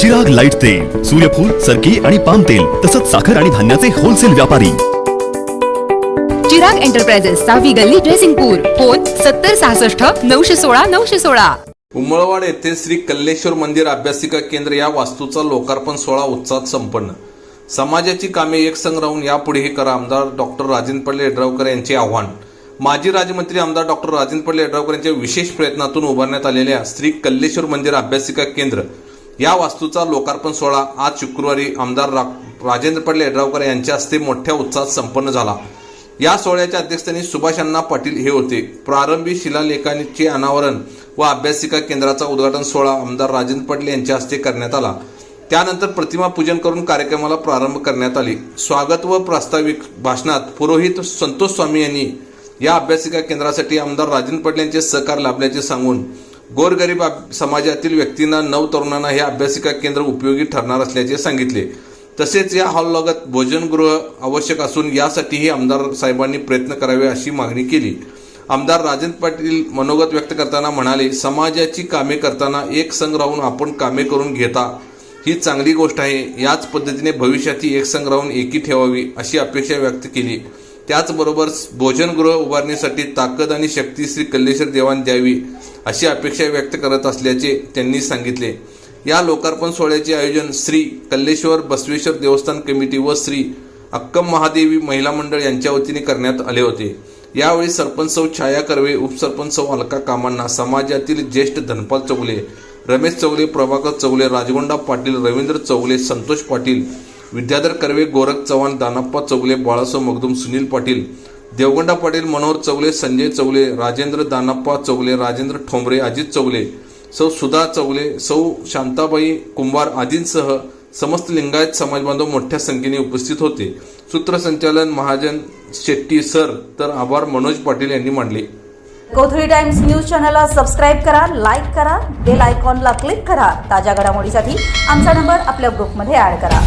Chirag light तेल सूर्यफूल सरकी आणि पाम तेल तसंच साखर आणि धान्याचे होलसेल व्यापारी. चिराग एंटरप्राइजेस सहावी गल्ली ड्रेसिंगपूर फोन सत्तर सहासष्ट नऊशे सोळा नऊशे सोळा. उमळवाड येथे श्री कल्लेश्वर मंदिर अभ्यासिका केंद्र या वास्तूचा लोकार्पण सोहळा उत्साहात संपन्न. समाजाची कामे एकसंग राहून यापुढेही करा आमदार डॉक्टर राजेंद्र पडले यड्रावकर यांचे आव्हान. माजी राज्यमंत्री आमदार डॉक्टर राजेंद्र पडले यड्रावकर यांच्या विशेष प्रयत्नातून उभारण्यात आलेल्या श्री कल्लेश्वर मंदिर अभ्यासिका केंद्र या वास्तूचा लोकार्पण सोहळा आज शुक्रवारी आमदार रा- राजेंद्र पडले यड्रावकर यांच्या हस्ते मोठ्या उत्साहात संपन्न झाला. या सोहळ्याच्या अध्यक्षस्थानी सुभाष अण्णा पाटील हे होते. प्रारंभी शिलालेखांचे अनावरण व अभ्यासिका केंद्राचा उद्घाटन सोहळा आमदार राजेंद्र पटले यांच्या हस्ते करण्यात आला. त्यानंतर प्रतिमा पूजन करून कार्यक्रमाला प्रारंभ करण्यात आली. स्वागत व प्रास्ताविक भाषणात पुरोहित संतोष स्वामी यांनी या अभ्यासिका केंद्रासाठी आमदार राजेंद्र पाटील यांचे सहकार लाभल्याचे सांगून गोरगरीब समाजातील व्यक्तींना नव तरुणांना हे अभ्यासिका केंद्र उपयोगी ठरणार असल्याचे सांगितले. तसेच या हॉललगत भोजनगृह आवश्यक असून यासाठीही आमदार साहेबांनी प्रयत्न करावे अशी मागणी केली. आमदार राजेंद्र पाटील मनोगत व्यक्त करताना म्हणाले समाजाची कामे करताना एक संघ राहून आपण कामे करून घेता ही चांगली गोष्ट आहे. याच पद्धतीने भविष्यातही एक संघ राहून एकी ठेवावी अशी अपेक्षा व्यक्त केली. त्याचबरोबर भोजनगृह उभारणीसाठी ताकद आणि शक्ती श्री कल्लेश्वर देवान द्यावी अशी अपेक्षा व्यक्त करत असल्याचे त्यांनी सांगितले. या लोकार्पण सोहळ्याचे आयोजन श्री कल्लेश्वर बसवेश्वर देवस्थान कमिटी व श्री अक्कम महादेवी महिला मंडळ यांच्या वतीने करण्यात आले होते. यावेळी सरपंच सौ छाया कर्वे उपसरपंच सौ अलका कामांना समाजातील ज्येष्ठ धनपाल चौगले रमेश चौगले प्रभाकर चौगले राजगोंडा पाटील रवींद्र चौगले संतोष पाटील विद्याधर कर्वे गोरख चव्हाण दानप्पा चौगले बाळासाहेब मगदूम सुनील पाटील देवगंडा पाटील मनोहर चौगले संजय चौगले राजेंद्र दानप्पा चौगले राजेंद्र ठोंबरे अजित चौगले सौ सुधा चौगले सौ शांताबाई कुंभार आदींसह समस्त लिंगायत समाज बांधव मोठ्या संख्येने उपस्थित होते. सूत्रसंचालन महाजन शेट्टी सर. तर आभार मनोज पाटील यांनी मांडले गोथरी टाइम्स न्यूज चॅनलला सबस्क्राईब करा लाईक करा बेल आयकॉनला क्लिक करा. ताज्या घडामोडीसाठी आमचा नंबर आपल्या ग्रुपमध्ये ॲड करा.